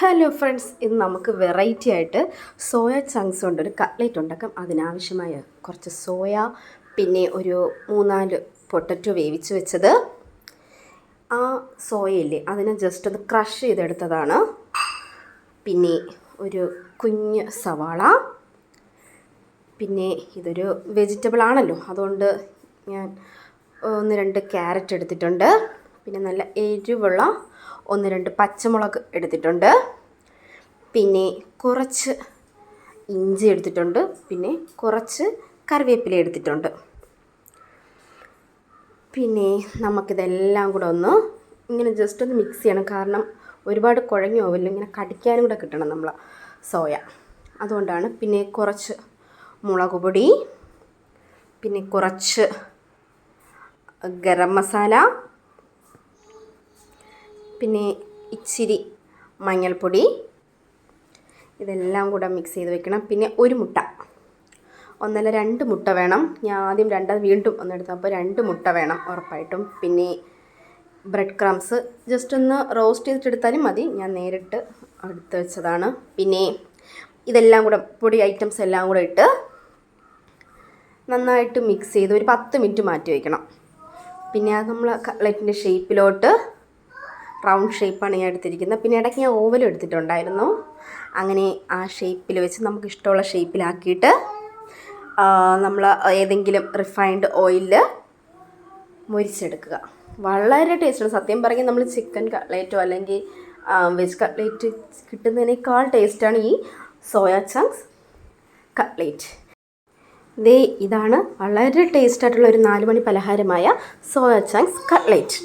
Hello friends ഇന്ന് നമുക്ക് variety ആയിട്ട് സോയ ചങ്ക്സ് കൊണ്ട് ഒരു കട്ട്ലേറ്റ് ഉണ്ടാക്കാം. അതിനാവശ്യമായ കുറച്ച് സോയ പിന്നെ ഒരു മൂന്നാൽ പൊട്ടറ്റോ വേവിച്ച് വെച്ചത് ആ സോയയില്ലേ അതിനെ ജസ്റ്റ് ഒന്ന് ക്രഷ് ചെയ്തെടുത്തതാണ്. പിന്നെ ഒരു കുഞ്ഞ് സവാള. പിന്നെ ഇതൊരു വെജിറ്റബിൾ ആണല്ലോ. അതുകൊണ്ട് ഞാൻ ഒന്ന് രണ്ട് ക്യാരറ്റ് എടുത്തിട്ടുണ്ട്. പിന്നെ നല്ല എരിവുള്ള ഒന്ന് രണ്ട് പച്ചമുളക് എടുത്തിട്ടുണ്ട്. പിന്നെ കുറച്ച് ഇഞ്ചി എടുത്തിട്ടുണ്ട്. പിന്നെ കുറച്ച് കറിവേപ്പില എടുത്തിട്ടുണ്ട്. പിന്നെ നമുക്കിതെല്ലാം കൂടെ ഒന്ന് ഇങ്ങനെ ജസ്റ്റ് ഒന്ന് മിക്സ് ചെയ്യണം. കാരണം ഒരുപാട് കുഴഞ്ഞു പോവില്ല. ഇങ്ങനെ കടിക്കാനും കൂടെ കിട്ടണം നമ്മൾ സോയ. അതുകൊണ്ടാണ് പിന്നെ കുറച്ച് മുളക് പൊടി പിന്നെ കുറച്ച് ഗരം മസാല പിന്നെ ഇച്ചിരി മഞ്ഞൾപ്പൊടി. ഇതെല്ലാം കൂടെ മിക്സ് ചെയ്ത് വെക്കണം. പിന്നെ ഒരു മുട്ട. ഒന്നല്ല രണ്ട് മുട്ട വേണം. ഞാൻ ആദ്യം രണ്ട് വീണ്ടും ഒന്നെടുത്തപ്പോൾ രണ്ട് മുട്ട വേണം ഉറപ്പായിട്ടും. പിന്നെ ബ്രെഡ് ക്രംസ് ജസ്റ്റ് ഒന്ന് റോസ്റ്റ് ചെയ്തിട്ടെടുത്താലും മതി. ഞാൻ നേരിട്ട് എടുത്ത് വെച്ചതാണ്. പിന്നെ ഇതെല്ലാം കൂടെ പൊടി ഐറ്റംസ് എല്ലാം കൂടെ ഇട്ട് നന്നായിട്ട് മിക്സ് ചെയ്ത് ഒരു പത്ത് മിനിറ്റ് മാറ്റി വയ്ക്കണം പിന്നെ അത് നമ്മൾ കട്ട്ലറ്റിന്റെ ഷേപ്പിലോട്ട് റൗണ്ട് ഷേപ്പാണ് ഞാൻ എടുത്തിരിക്കുന്നത്. പിന്നെ ഇടയ്ക്ക് ഞാൻ ഓവലും എടുത്തിട്ടുണ്ടായിരുന്നു. അങ്ങനെ ആ ഷേപ്പിൽ വെച്ച് നമുക്ക് ഇഷ്ടമുള്ള ഷേപ്പിലാക്കിയിട്ട് നമ്മൾ ഏതെങ്കിലും റിഫൈൻഡ് ഓയിലിൽ മുരിച്ചെടുക്കുക. വളരെ ടേസ്റ്റാണ് സത്യം പറഞ്ഞാൽ നമ്മൾ ചിക്കൻ കട്ട്ലേറ്റോ അല്ലെങ്കിൽ വെജ് കട്ട്ലേറ്റ് കിട്ടുന്നതിനേക്കാൾ ടേസ്റ്റാണ് ഈ സോയ ചങ്ക്സ് കട്ട്ലേറ്റ് ദേ ഇതാണ് വളരെ ടേസ്റ്റായിട്ടുള്ള ഒരു നാലുമണി പലഹാരമായ സോയ ചങ്ക്സ് കട്ട്ലേറ്റ്